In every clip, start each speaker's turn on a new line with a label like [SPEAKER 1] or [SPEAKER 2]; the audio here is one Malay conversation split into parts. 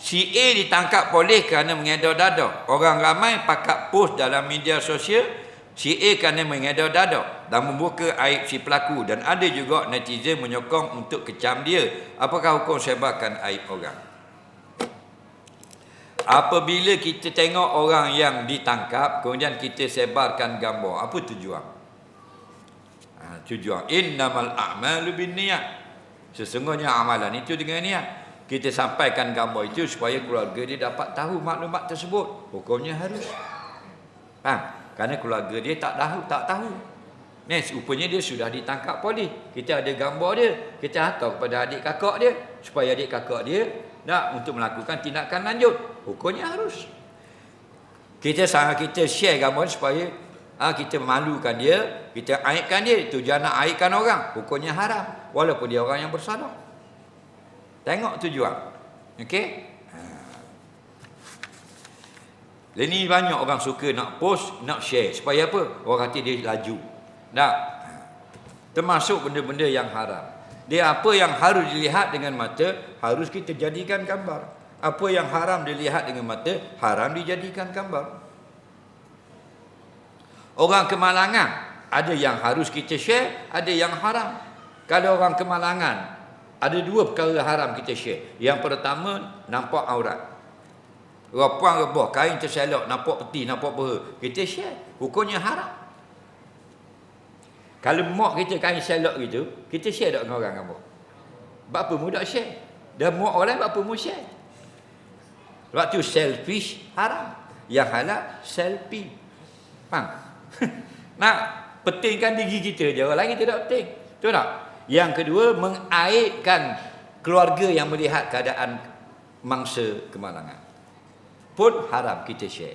[SPEAKER 1] Si A ditangkap polis kerana mengedar dada. Orang ramai pakat post dalam media sosial si A kerana mengedar dada dan membuka aib si pelaku dan ada juga netizen menyokong untuk kecam dia. Apakah hukum sebarkan aib orang? Apabila kita tengok orang yang ditangkap kemudian kita sebarkan gambar, apa tujuan? Ha, tujuan innamal a'malu binniyat. Sesungguhnya amalan itu dengan niat kita sampaikan gambar itu supaya keluarga dia dapat tahu maklumat tersebut. Hukumnya harus. Faham? Kerana keluarga dia tak tahu, tak tahu. Ni rupanya dia sudah ditangkap polis. Kita ada gambar dia. Kita hantar kepada adik kakak dia. Supaya adik kakak dia nak untuk melakukan tindakan lanjut. Hukumnya harus. Kita sangat kita share gambar supaya ha, kita malukan dia. Kita aibkan dia. Tujuan nak aibkan orang. Hukumnya haram. Walaupun dia orang yang bersalah. Tengok tujuan. Okey? Ha. Ini banyak orang suka nak post, nak share. Supaya apa? Orang kata dia laju. Tak? Ha. Termasuk benda-benda yang haram. Dia apa yang harus dilihat dengan mata, harus kita jadikan gambar. Apa yang haram dilihat dengan mata, haram dijadikan gambar. Orang kemalangan, ada yang harus kita share, ada yang haram. Kalau orang kemalangan, ada dua perkara haram kita share. Yang pertama, nampak aurat. Rapuan rebah, kain terselok, nampak peti, nampak peha. Kita share. Hukumnya haram. Kalau mak kita kain selok gitu, kita share tak dengan orang kamu? Bapa mu tak share? Dan mak orang bapa mu share? Sebab tu selfish haram. Yang halal selfie. Faham? Nak pentingkan diri kita je. Orang lain kita tak penting. Betul tak? Yang kedua, mengaibkan keluarga yang melihat keadaan mangsa kemalangan. Pun haram kita share.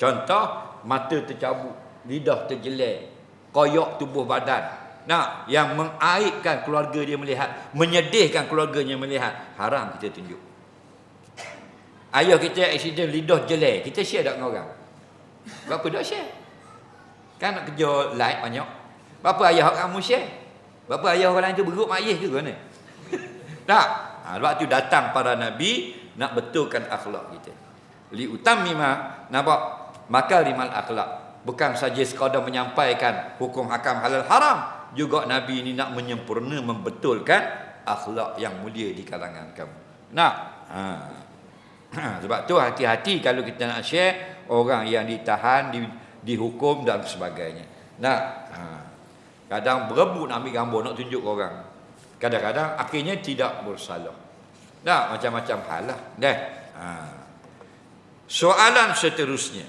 [SPEAKER 1] Contoh, mata tercabut, lidah terjelek, koyok tubuh badan. Nah, yang mengaibkan keluarga dia melihat, menyedihkan keluarganya melihat, haram kita tunjuk. Ayah kita accident lidah jelek, kita share tak dengan orang? Berapa dah share? Kan nak kerja like banyak. Berapa ayah kamu share? Berapa ayah orang lain tu beruk mak ayah ke mana? tak. Ha, sebab tu datang para nabi nak betulkan akhlak kita. Li utammima nampak makarimal akhlak. Bukan saja sekadar menyampaikan hukum hakam halal haram, juga nabi ini nak menyempurna membetulkan akhlak yang mulia di kalangan kamu. Nak? Ha. Sebab tu hati-hati kalau kita nak share orang yang ditahan, di, dihukum dan sebagainya. Nak? Ha. Kadang berebut nak ambil gambar nak tunjuk orang. Kadang-kadang akhirnya tidak bersalah. Dah macam-macam hal lah. Dah. Ha. Soalan seterusnya.